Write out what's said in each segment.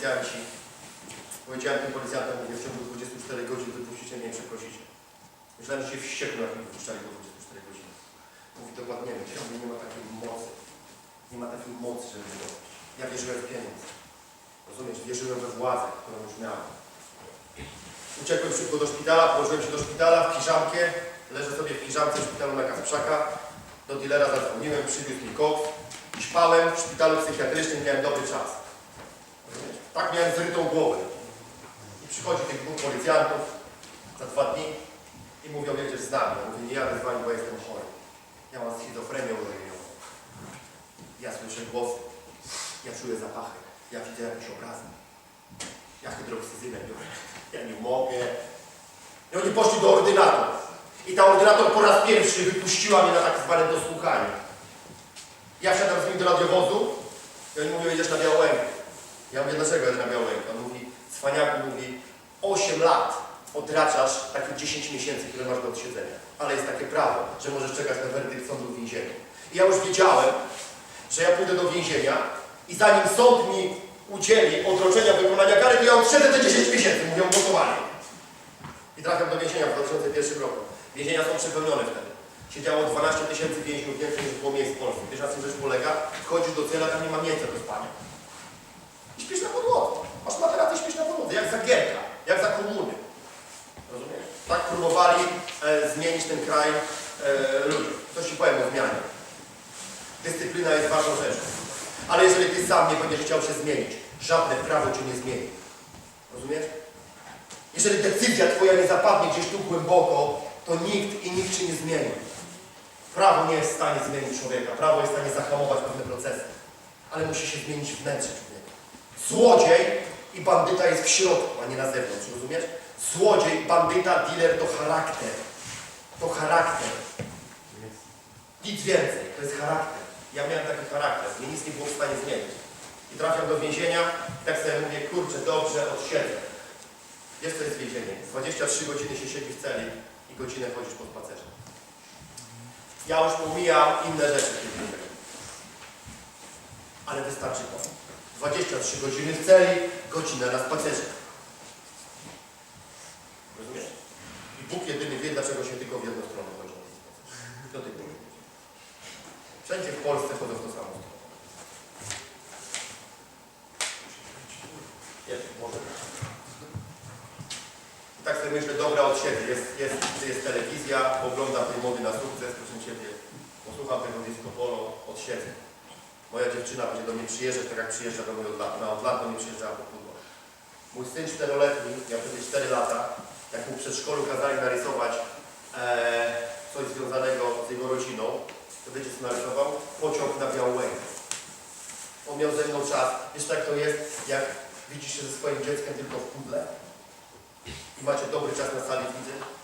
policjanci. Powiedziałem tym policjantom, mówię, w ciągu 24 godzin wypuścicie mnie i przeprosicie. Myślałem, że się wściekną, jak mnie wypuszczali po 24 godziny. Mówi dokładnie, ciągle nie ma takiej mocy. Nie ma takiej mocy, żeby to robić. Ja wierzyłem w pieniądz. Rozumiesz? Wierzyłem we władzę, którą już miałem. Uciekłem szybko do szpitala, położyłem się do szpitala w piżamkę. Leżę sobie w piżamce w szpitalu na Kasprzaka. Do dealera zadzwoniłem, przywiózł mi koks. Śpałem w szpitalu psychiatrycznym, miałem dobry czas. Tak miałem zrytą głowę. I przychodzi tych dwóch policjantów za dwa dni i mówią, jedziesz z nami. Ja mówię, nie jadę z wami, bo jestem chory. Ja mam schizofrenię urojeniową. Ja słyszę głosy. Ja czuję zapachy. Ja widzę jakieś obrazy. Ja hydroksyzynę biorę. Ja nie mogę. I oni poszli do ordynator. I ta ordynator po raz pierwszy wypuściła mnie na tak zwane dosłuchanie. Ja wsiadam z nim do radiowozu i oni mówią, jedziesz na Białękę. Ja mówię, dlaczego jedziesz na Białękę? On mówi, cwaniaku mówi, 8 lat odraczasz takie 10 miesięcy, które masz do odsiedzenia. Ale jest takie prawo, że możesz czekać na werdykt sądu w więzieniu. I ja już wiedziałem, że ja pójdę do więzienia i zanim sąd mi udzieli odroczenia wykonania kary, to ja odsiedzę te 10 miesięcy, mówią głosowanie. I trafiam do więzienia w 2001 roku. Więzienia są przepełnione wtedy. Siedziało 12 tysięcy więźniów, więcej niż było miejsc w Polsce. Wiesz, na czym rzecz polega? Wchodzisz do cela, tam nie ma miejsca do spania. I śpisz na podłodze. Masz materację, śpisz na podłodze, jak za gierka, jak za komuny. Rozumiesz? Tak próbowali e, zmienić ten kraj e, ludzi. Coś ci powiem o zmianie. Dyscyplina jest ważną rzeczą. Ale jeżeli ty sam nie będziesz chciał się zmienić, żadne prawo cię nie zmieni. Rozumiesz? Jeżeli decyzja twoja nie zapadnie gdzieś tu głęboko, to nikt i nikt cię nie zmieni. Prawo nie jest w stanie zmienić człowieka. Prawo jest w stanie zahamować pewne procesy. Ale musi się zmienić wnętrze człowieka. Złodziej i bandyta jest w środku, a nie na zewnątrz. Rozumiesz? Złodziej, bandyta, dealer to charakter. To charakter. Nic więcej, to jest charakter. Ja miałem taki charakter, mnie nic nie było w stanie zmienić. I trafiam do więzienia, i tak sobie mówię, kurczę, dobrze, odsiedzę. Wiesz, co jest więzienie? 23 godziny się siedzi w celi i godzinę chodzisz po spacerze. Ja już pomijam inne rzeczy w tym. Ale wystarczy to. 23 godziny w celi, godzinę na spacerze. Rozumiesz? I Bóg jedyny wie, dlaczego się tylko w jedną stronę chodzi. Do tej pory. Wszędzie w Polsce chodzą w samą stronę. Jest, może. I tak sobie myślę, dobra, od siebie. Jest, jest, jest telewizja, oglądam tej mody na sukces, proszę Ciebie, posłucham tego disco polo, odsiedzę. Moja dziewczyna będzie do mnie przyjeżdżać, tak jak przyjeżdża do mnie od lat. Na od lat do mnie przyjeżdżała po. Mój syn czteroletni, miał wtedy 4 lata, jak mu w przedszkolu kazali narysować e, coś związanego z jego rodziną, to wiecie co narysował? Pociąg na Białękę. On miał ze mną czas. Wiesz tak to jest, jak widzisz się ze swoim dzieckiem tylko w pudle i macie dobry czas na sali widzę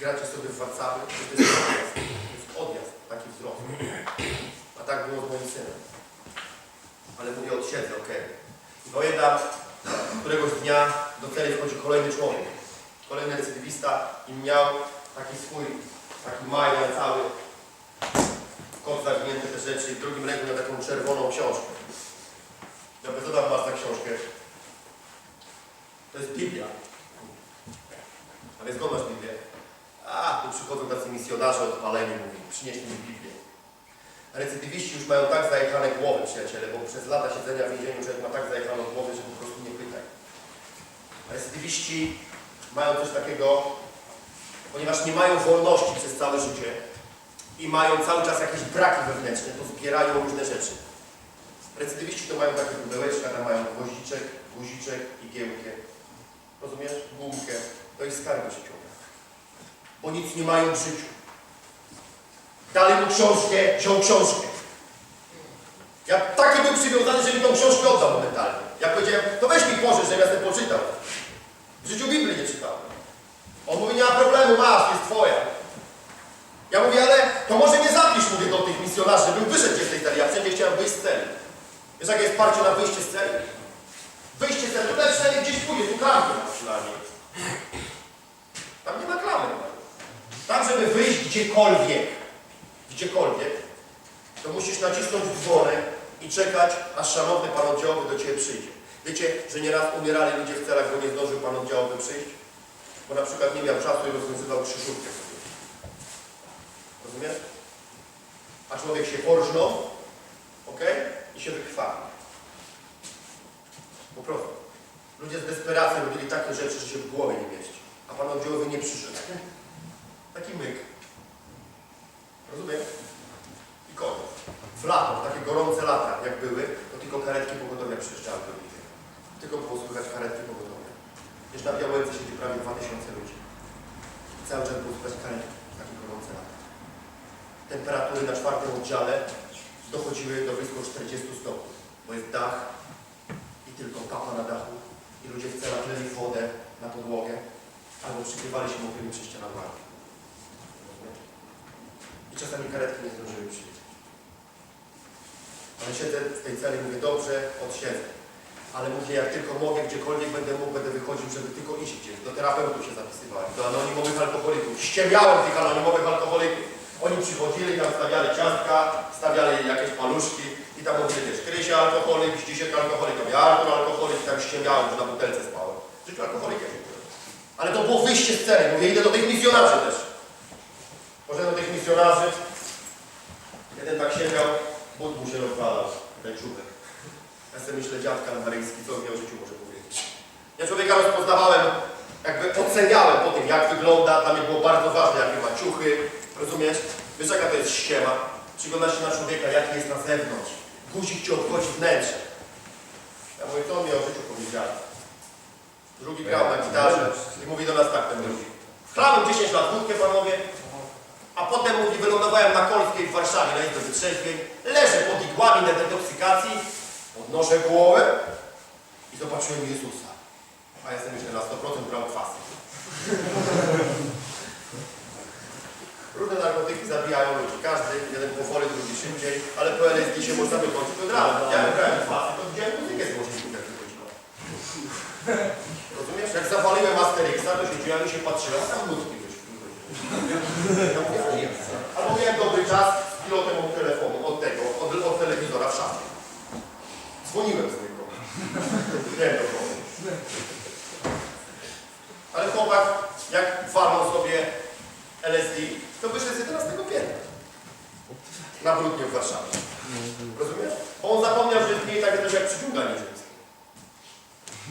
gracie sobie w Warszawie, to jest odjazd. To jest odjazd, taki wzrost. A tak było z moim synem. Ale mówię od siebie, okej. I pamiętam, któregoś dnia do celi wchodzi kolejny człowiek. Kolejny recydywista i miał taki swój, taki majdan cały, kot zawinięte te rzeczy i w drugim ręku miał taką czerwoną książkę. Mówię, co tam masz za książkę? To jest Biblia. A więc skąd masz Biblię? A, tu przychodzą tacy misjonarze odpaleni, mówi, przynieśli mi Biblię. Recydywiści już mają tak zajechane głowy, przyjaciele, bo przez lata siedzenia w więzieniu człowiek ma tak zajechaną głowę, że po prostu nie pytaj. Recydywiści mają coś takiego, ponieważ nie mają wolności przez całe życie i mają cały czas jakieś braki wewnętrzne, to zbierają różne rzeczy. Recydywiści to mają takie pudełeczka, tam mają gwoździczek, guziczek, igiełkę. Rozumiesz? Gumkę. To ich skarby życiowe. Bo nic nie mają w życiu. Dali mu książkę, wziął książkę. Ja taki był przywiązany, że mi tą książkę oddał momentalnie. Ja powiedziałem, to weź mi Boże, żebym ja sobie poczytał. W życiu Biblii nie czytałem. On mówi, nie ma problemu, masz, jest twoja. Ja mówię, ale to może mnie zapisz, mówię do tych misjonarzy, żebym wyszedł z tej celi. Ja wszędzie chciałem wyjść z celi. Wiesz, jakie jest parcie na wyjście z celi? Wyjście z celi, tutaj przynajmniej gdzieś pójdzie, tu klamkę przynajmniej. Tam nie ma klamy. Tam, żeby wyjść gdziekolwiek, gdziekolwiek, to musisz nacisnąć dzwonek i czekać, aż szanowny pan oddziałowy do Ciebie przyjdzie. Wiecie, że nieraz umierali ludzie w celach, bo nie zdążył Pan oddziałowy przyjść? Bo na przykład nie miał czasu i rozwiązywał krzyżówkę sobie. Rozumiesz? A człowiek się porżnął, ok? I się wykrwawił. Po prostu. Ludzie z desperacji robili takie rzeczy, że się w głowie nie mieści. A Pan oddziałowy nie przyszedł. Taki myk. Rozumiesz? I koniec. W lato, w takie gorące lata, jak były, to tylko karetki pogotowia przyjeżdżały do. Tylko było słychać karetki pogotowia. Wiesz, na Białęce siedzi prawie 2000 ludzi. Cały czas było słychać karetki takie gorące lata. Temperatury na czwartym oddziale dochodziły do blisko 40 stopni, bo jest dach i tylko tapa na dachu i ludzie w celach leli wodę na podłogę albo przykrywali się mokrymi prześcianami. I czasami karetki nie zdążyły przyjechać. Ale siedzę w tej celi, mówię, dobrze, odsiedzę. Ale mówię, jak tylko mogę, gdziekolwiek będę mógł, będę wychodził, żeby tylko iść gdzieś. Do terapeutów się zapisywałem, do anonimowych alkoholików. Ściemiałem tych anonimowych alkoholików. Oni przychodzili, tam stawiali ciastka, stawiali jakieś paluszki i tam mówili, wiesz, Krysia alkoholik, Zdzisiek alkoholik, ja alkoholik, tam ściemiałem, że na butelce spałem. W życiu alkoholikiem. Ale to było wyjście z celi. Mówię, idę do tych misjonarzy też. Poszedłem do tych misjonarzy. Jeden tak siedział, but mu się rozwalał, ten czubek. Ja sobie myślę, dziadka maryjski, co mi o życiu może powiedzieć. Ja człowieka rozpoznawałem, jakby oceniałem po tym, jak wygląda. Dla mnie było bardzo ważne, jakie ma ciuchy, rozumiesz? Wiesz, jaka to jest ściema? Przyglądasz się na człowieka, jaki jest na zewnątrz. Guzik cię obchodzi wnętrze. Ja mówię, on mi o życiu powiedział? Drugi grał na gitarze i mówi do nas tak ten drugi. Chlałem 10 lat wódkę, panowie, a potem mówi, wylądowałem na Kolskiej w Warszawie na izbie wytrzeźwień, leżę pod igłami na detoksykacji, podnoszę głowę i zobaczyłem Jezusa. A sobie myślę, na 100% brał kwasy. Różne narkotyki zabijają ludzi. Każdy, jeden powoli, drugi szybciej, ale po LSD się można wykończyć od razu. Ja brałem kwasy, to widziałem muzykę z głośników, jak. Rozumiesz? Jak zawaliłem Asterixa, to siedziałem i się patrzyłem, a tam nutki wyszły. Ja mówię, a nie. Albo miałem dobry czas z pilotem od telefonu, od tego, od, od telewizora w szafie. Dzwoniłem z niego. Nie do. Ale chłopak, jak walnął sobie LSD, to wyszedł z 11 piętra. Na brudnie w Warszawie. Rozumiesz? Bo on zapomniał, że jest mniej takie jak przyciąganie ziemskie.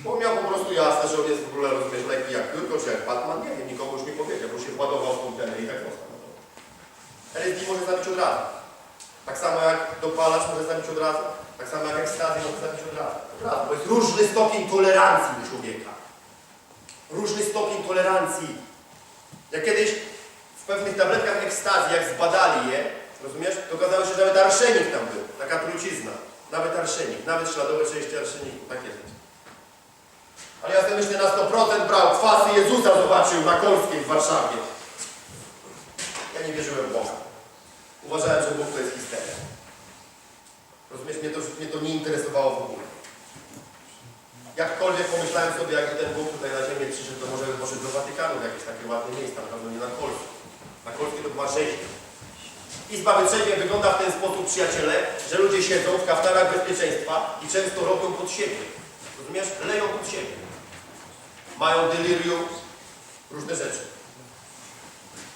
Bo miał po prostu jasne, że on jest w ogóle, rozumiesz, lekki jak tylko, czy jak Batman, nie wiem, nikomu już nie powiedział, bo się władował w kontener i tak został. LSD może zabić od razu. Tak samo jak dopalacz może zabić od razu. Tak samo jak zabić od razu. Od razu. Bo jest różny stopień tolerancji u człowieka. Różny stopień tolerancji. Jak kiedyś w pewnych tabletkach ekstazy, jak zbadali je, rozumiesz, to okazało się, że nawet arszenik tam był. Taka trucizna. Nawet arszenik. Nawet śladowe części arszeniku. Takie rzeczy. Ale ja sobie myślę, na 100% brał kwasy Jezusa zobaczył na Kolskiej w Warszawie. Ja nie wierzyłem w Boga. Uważałem, że Bóg to jest histeria. Rozumiesz, mnie to, mnie to nie interesowało w ogóle. Jakkolwiek pomyślałem sobie, jakby ten Bóg tutaj na ziemię przyszedł, to może by poszedł do Watykanu, w jakieś takie ładne miejsca, na pewno nie na Kolsku. Na Kolsku to była rzeźnia. Izba wytrzeźwień wygląda w ten sposób, przyjaciele, że ludzie siedzą w kaftanach bezpieczeństwa i często robią pod siebie. Rozumiesz? Leją pod siebie. Mają delirium, różne rzeczy.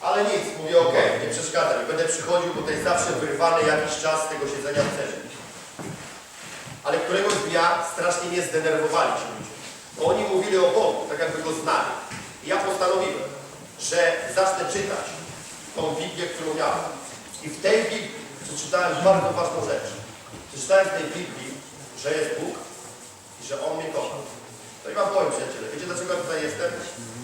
Ale nic, mówię ok, nie przeszkadza mi. Będę przychodził, bo jest zawsze wyrwany jakiś czas z tego siedzenia w celze. Ale któregoś dnia strasznie mnie zdenerwowali ci ludzie. Bo oni mówili o Bogu, tak jakby go znali. I ja postanowiłem, że zacznę czytać tą Biblię, którą miałem. I w tej Biblii przeczytałem bardzo ważną rzecz. Przeczytałem w tej Biblii, że jest Bóg i że On mnie kocha. To i wam powiem, przyjaciele. Wiecie, dlaczego ja tutaj jestem?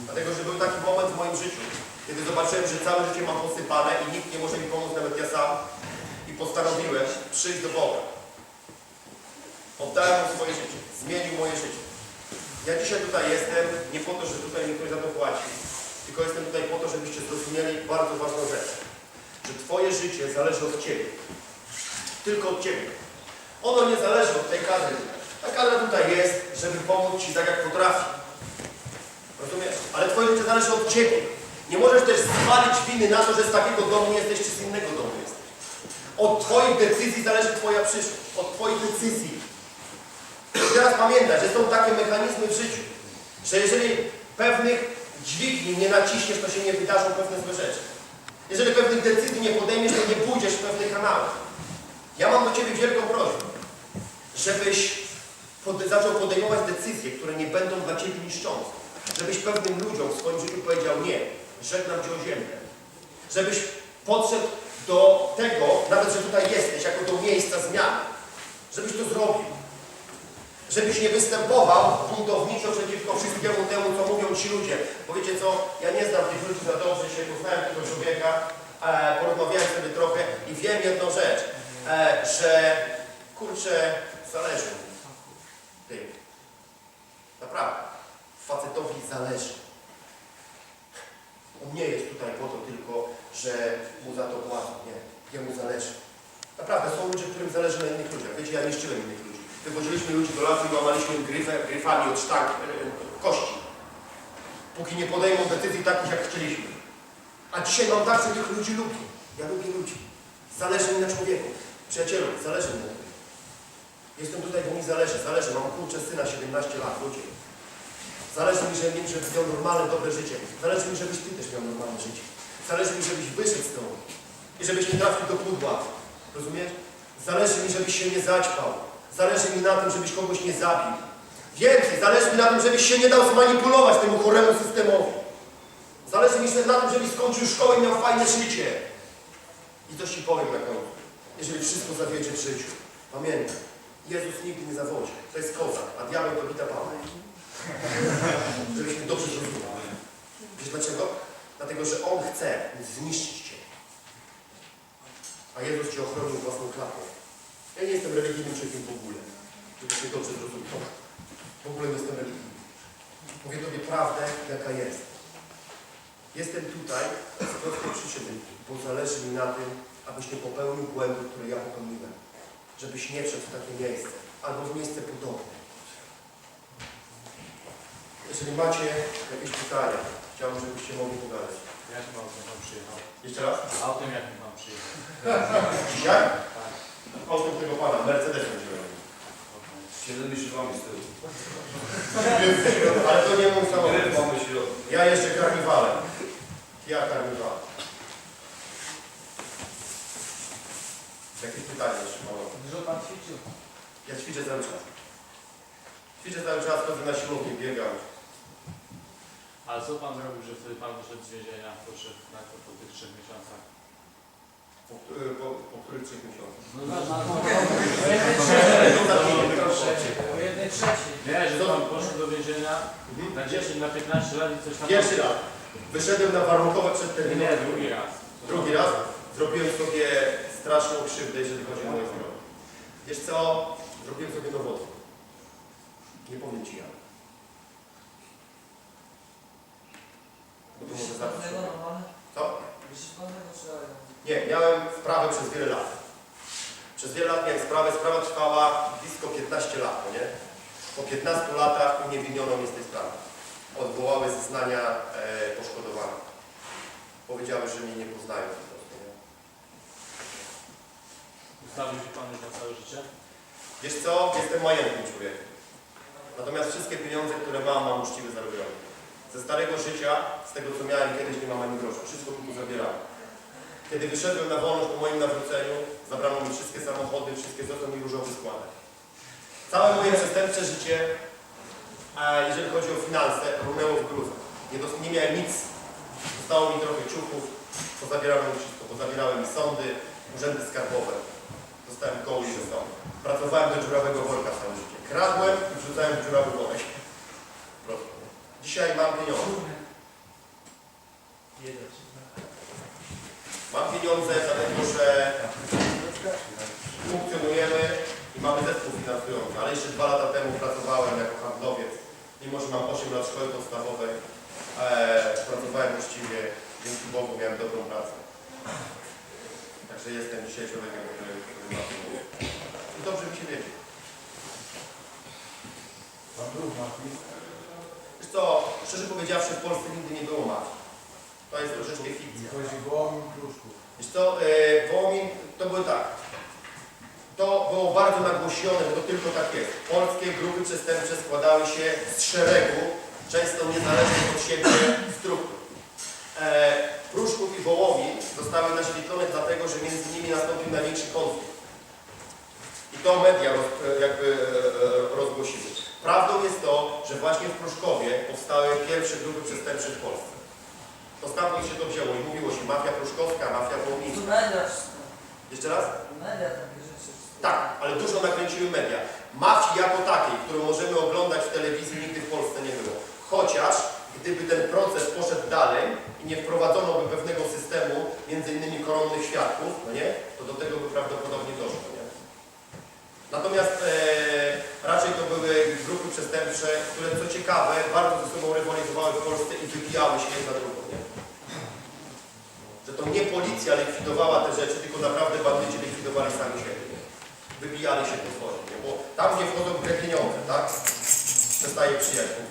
Dlatego, że był taki moment w moim życiu, kiedy zobaczyłem, że całe życie mam posypane i nikt nie może mi pomóc, nawet ja sam. I postanowiłem przyjść do Boga. Oddałem mu swoje życie. Zmienił moje życie. Ja dzisiaj tutaj jestem nie po to, że tutaj mi ktoś za to płaci, tylko jestem tutaj po to, żebyście zrozumieli bardzo ważną rzecz. Że Twoje życie zależy od Ciebie. Tylko od Ciebie. Ono nie zależy od tej kadry. Ta kadra tutaj jest, żeby pomóc Ci tak, jak potrafi. Rozumiesz? Ale Twoje życie zależy od Ciebie. Nie możesz też zwalić winy na to, że z takiego domu jesteś, czy z innego domu jesteś. Od Twoich decyzji zależy Twoja przyszłość. Od Twoich decyzji. I teraz pamiętaj, że są takie mechanizmy w życiu, że jeżeli pewnych dźwigni nie naciśniesz, to się nie wydarzą pewne złe rzeczy. Jeżeli pewnych decyzji nie podejmiesz, to nie pójdziesz w pewne kanały. Ja mam do Ciebie wielką prośbę, żebyś pod, zaczął podejmować decyzje, które nie będą dla Ciebie niszczące. Żebyś pewnym ludziom w swoim życiu powiedział nie, żegnam Cię o ziemię. Żebyś podszedł do tego, nawet że tutaj jesteś, jako do miejsca zmiany. Żebyś to zrobił. Żebyś nie występował buntowniczo przeciwko wszystkiemu temu, co mówią ci ludzie. Bo co, ja nie znam tych ludzi za dobrze, się poznałem tego człowieka, e, porozmawiałem sobie trochę i wiem jedną rzecz, e, że kurczę, zależy mi tym. Naprawdę. Facetowi zależy. On nie jest tutaj po to tylko, że mu za to płacą. Nie. Jemu zależy. Naprawdę, są ludzie, którym zależy na innych ludziach. Wiecie, ja niszczyłem innych ludzi. Wywoziliśmy ludzi do lasu i łamaliśmy im gryfę, gryfami od sztank, e, kości. Póki nie podejmą decyzji takich, jak chcieliśmy. A dzisiaj mam tak, że tych ludzi lubię. Ja lubię ludzi. Zależy mi na człowieku. Przyjacielu, zależy mi na tym. Jestem tutaj, bo mi zależy, zależy. Mam kurczę syna 17 lat, ludzie. Zależy mi, że żebyś miał normalne, dobre życie. Zależy mi, żebyś ty też miał normalne życie. Zależy mi, żebyś wyszedł z domu. I żebyś nie trafił do pudła. Rozumiesz? Zależy mi, żebyś się nie zaćpał. Zależy mi na tym, żebyś kogoś nie zabił. Więcej, zależy mi na tym, żebyś się nie dał zmanipulować temu choremu systemowi. Zależy mi na tym, żebyś skończył szkołę i miał fajne życie. I coś Ci powiem na końcu. Jeżeli wszystko zawiedzie w życiu, pamiętaj, Jezus nigdy nie zawodzi. To jest kozak, a diabeł to bita pana. Żebyśmy dobrze zrozumieli. Wiesz dlaczego? Dlatego, że On chce zniszczyć Cię. A Jezus Cię ochronił własną klapą. Ja nie jestem religijnym człowiekiem w ogóle. Żebyś mnie dobrze zrozumiał. W ogóle nie jestem religijny. Mówię Tobie prawdę, jaka jest. Jestem tutaj z prostej przyczyny, bo zależy mi na tym, abyś nie popełnił błędu, który ja popełniłem. Żebyś nie wszedł w takie miejsce, albo w miejsce podobne. Jeżeli macie jakieś pytania, chciałbym, żebyście mogli pogadać. Jakim autem pan przyjechał? Jeszcze raz? Autem jakim pan przyjechał? Dzisiaj? Autem tego pana, Mercedes będziemy. Siedem szybami z tyłu. Ale to nie mój samochód. Gryf mamy środek. Ja jeszcze karniwalem. Ja karniwalem. Jakieś pytanie jeszcze mam? Dużo pan ćwiczył? Ja ćwiczę cały czas. Ćwiczę cały czas, chodzę na siłownię, biegam. Ale co pan zrobił, że wtedy pan wyszedł z więzienia, poszedł na to po tych trzech miesiącach? Po, po, po których trzech miesiącach? Po jednej trzeciej. Nie, że pan poszedł do więzienia na 10, na 15 lat i coś tam... Pierwszy raz. Wyszedłem na warunkowe przed Nie, terminem. nie, drugi raz. Drugi raz zrobiłem sobie straszną krzywdę, jeżeli chodzi o moje zdrowie. Wiesz co? Zrobiłem sobie nowotwór. Nie powiem Ci jak. Bo to może normalne? Co? Nie, miałem sprawę przez wiele lat. Przez wiele lat miałem sprawę. Sprawa trwała blisko 15 lat, no nie? Po 15 latach uniewinniono mnie z tej sprawy. Odwołały zeznania e, poszkodowanych. Powiedziały, że mnie nie poznają po prostu, nie? Ustawił się pan już na całe życie? Wiesz co? Jestem majętnym człowiekiem. Natomiast wszystkie pieniądze, które mam, mam uczciwie zarobione. Ze starego życia, z tego co miałem kiedyś, nie mam ani grosza. Wszystko mi tu zabierałem. Kiedy wyszedłem na wolność po moim nawróceniu, zabrano mi wszystkie samochody, wszystkie co mi różowy składek. Całe moje przestępcze życie, jeżeli chodzi o finanse, runęło w gruzach. Nie, nie miałem nic. Zostało mi trochę ciuchów, pozabierałem wszystko. Pozabierałem mi sądy, urzędy skarbowe. Zostałem koło i. Pracowałem do dziurawego worka całe życie. Kradłem i wrzucałem w dziurawy worek. Dzisiaj mam pieniądze. Mam pieniądze dlatego, że funkcjonujemy i mamy zespół finansujący, ale jeszcze dwa lata temu pracowałem jako handlowiec. Mimo, że mam 8 lat szkoły podstawowej, e, pracowałem uczciwie, dzięki Bogu miałem dobrą pracę. Także jestem dzisiaj człowiekiem, który, który ma pieniądze. I dobrze mi się wiedzie. Pan był mafii? Co, szczerze powiedziawszy, w Polsce nigdy nie było mafii. To jest troszeczkę fikcja. Chodzi Wołomin Kruszków. Wiesz co, e, Wołomin to były tak. To było bardzo nagłośnione, bo to tylko tak jest. Polskie grupy przestępcze składały się z szeregu, często niezależnych od siebie struktur. E, Pruszków i Wołowi zostały naświetlone dlatego, że między nimi nastąpił największy konflikt. I to media roz, e, jakby e, e, rozgłosiły. Prawdą jest to, że właśnie w Pruszkowie powstały pierwsze grupy przestępcze w Polsce. To stamtąd się to wzięło i mówiło się mafia pruszkowska, mafia wszystko. Jeszcze raz? Media takie rzeczy. Tak, ale dużo nakręciły media. Mafii jako takiej, którą możemy oglądać w telewizji, nigdy w Polsce nie było. Chociaż gdyby ten proces poszedł dalej i nie wprowadzono by pewnego systemu, między innymi koronnych świadków, no nie, to do tego by prawdopodobnie doszło, nie? Natomiast e, raczej to były grupy przestępcze, które co ciekawe, bardzo ze sobą rywalizowały w Polsce i wybijały się jedna drugą, nie? Że to nie policja likwidowała te rzeczy, tylko naprawdę bandyci likwidowali sami siebie, nie? Wybijali się potwornie, nie? Bo tam, gdzie wchodzą grę pieniądze, tak? Przestaje przyjaźń.